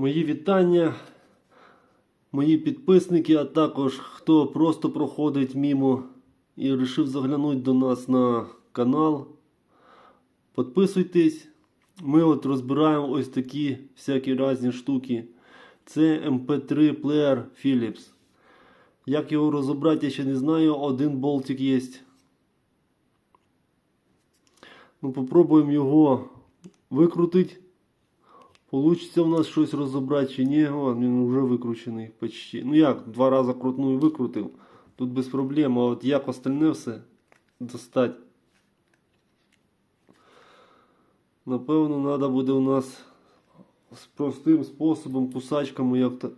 Мої вітання, мої підписники, а також хто просто проходить мімо і вирішив заглянути до нас на канал. Підписуйтесь. Ми от розбираємо ось такі всякі різні штуки. Це MP3 плеєр Philips. Як його розібрати, я ще не знаю. Один болтик є. Ну, попробуємо його викрутити. Получиться у нас щось розібрати чи ні. О, він вже викручений почти. Ну як, два рази крутнув і викрутив. Тут без проблем. А от як остальне все достати. Напевно, треба буде у нас з простим способом, кусачками як-то.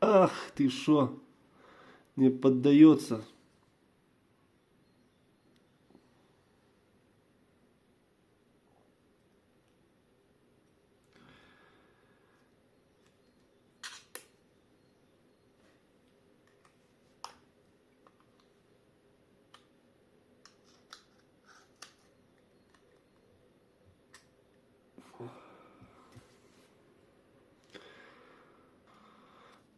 Ах, ты шо? Не поддается.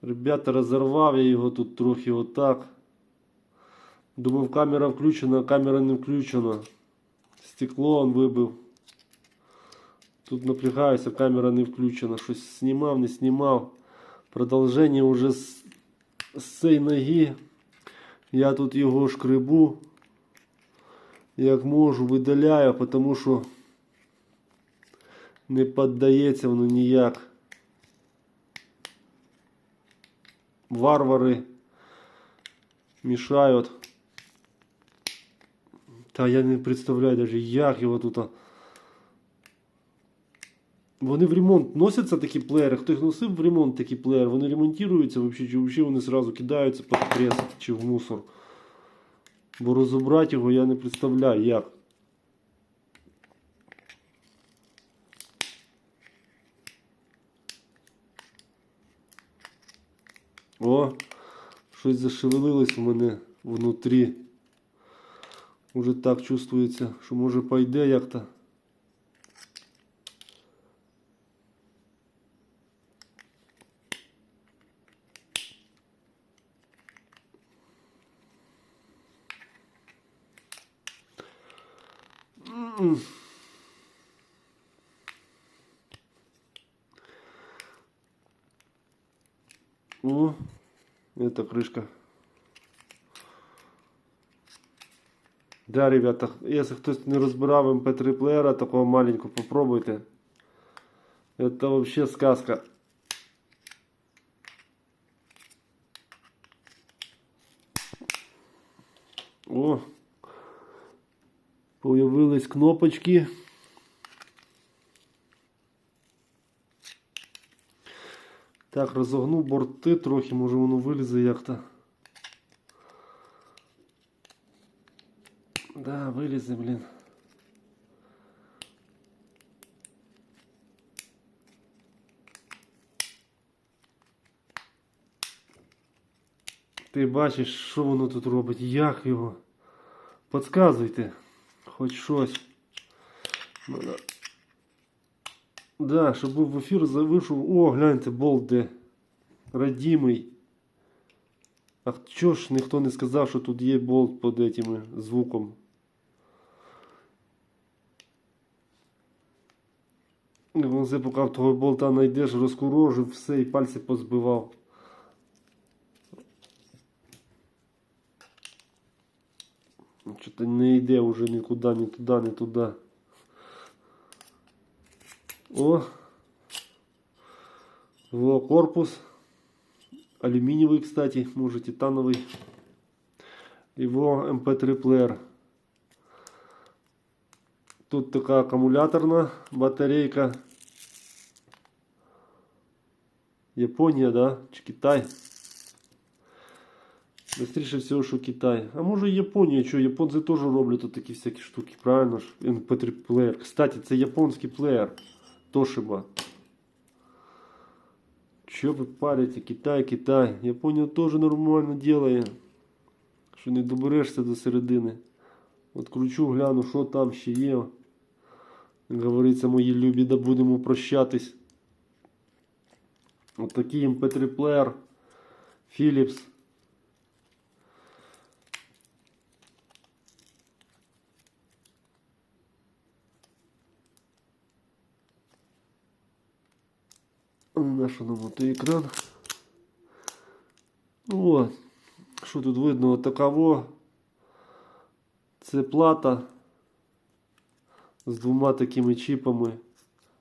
Ребята, розірвав я його тут трохи отак. Думав, камера включена, а камера не включена. Стекло он вибив. Тут напрягаюся, камера не включена. Щось знімав, не знімав. Продовження вже з, з цієї ноги. Я тут його шкребу. Як можу, видаляю, тому що не піддається воно ніяк. варвари мішають. Та я не представляю навіть, як його тут. Вони в ремонт носяться такі плеєри. Хтось носив в ремонт такі плеєри, вони ремонтуються взагалі, чи взагалі вони сразу кидаються під прес чи в мусор. Бо розібрати його я не представляю як. О, щось зашевелилось у мене внутрі. Уже так чувствується, що може пойде як-то. М. О, это крышка. Да, ребята, если хтось не розбирав MP3 плеера такого маленького, попробуйте. Это вообще сказка. О, появились кнопочки. Так, розогнув борти трохи, може воно вилізе як-то. Да, вилізе, блін. Ти бачиш, що воно тут робить, як його. Подсказуйте. Хоч щось. Да, щоб в ефір вийшов. О, гляньте, болт де. Радімий. А чого ж ніхто не сказав, що тут є болт під этим звуком? Це поки того болта знайдеш, розкурожив все і пальці позбивав. Що-то не йде вже нікуди, ні туди, ні туди. О! Во, корпус. Алюминиевый, кстати, может титановый. Его MP3 плеер. Тут така акумуляторна батарейка. Японія, да? Чи Китай? Быстріше всього, що Китай. А може Японія, що японці теж роблять тут такі всякі штуки, правильно ж? MP3 плеер. Кстати, це японський плеер. Toshiba. Че ви парите? Китай, Китай. Японія теж нормально делає. Що не доберешся до середини. От кручу, гляну, що там ще є. Як говориться, мої любі, да будемо прощатись. От такий MP3 плеєр Philips. На що нам той екран? Ну, От. Що тут видно? От такаво. Це плата з двома такими чипами.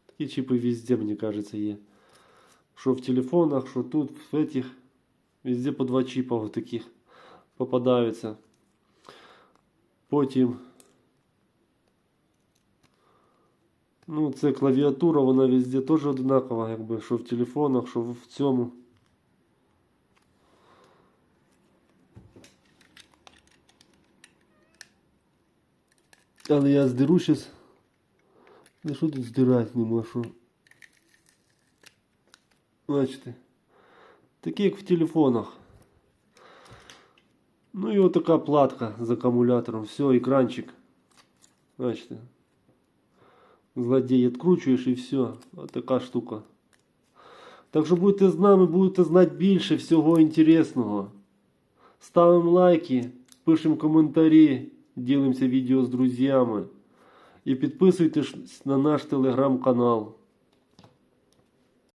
Такі чипи везде, мені кажется, є. Що в телефонах, що тут, в этих. Везде по два чипа вот таких попадаються. Потім. Ну, це клавіатура, вона везде теж одинакова, якби, що в телефонах, що в цьому. Але я здеру щас. Ну що тут здирати нема, що? Бачите. Такі як в телефонах. Ну і отака платка з акумулятором. Все, екранчик. Бачите. Злодей откручиваешь і все. Такая штука. Так що будете з нами, будете знати більше всього інтересного. Ставимо лайки, пишемо коментарі, ділимося відео з друзями. І підписуйтесь на наш телеграм-канал.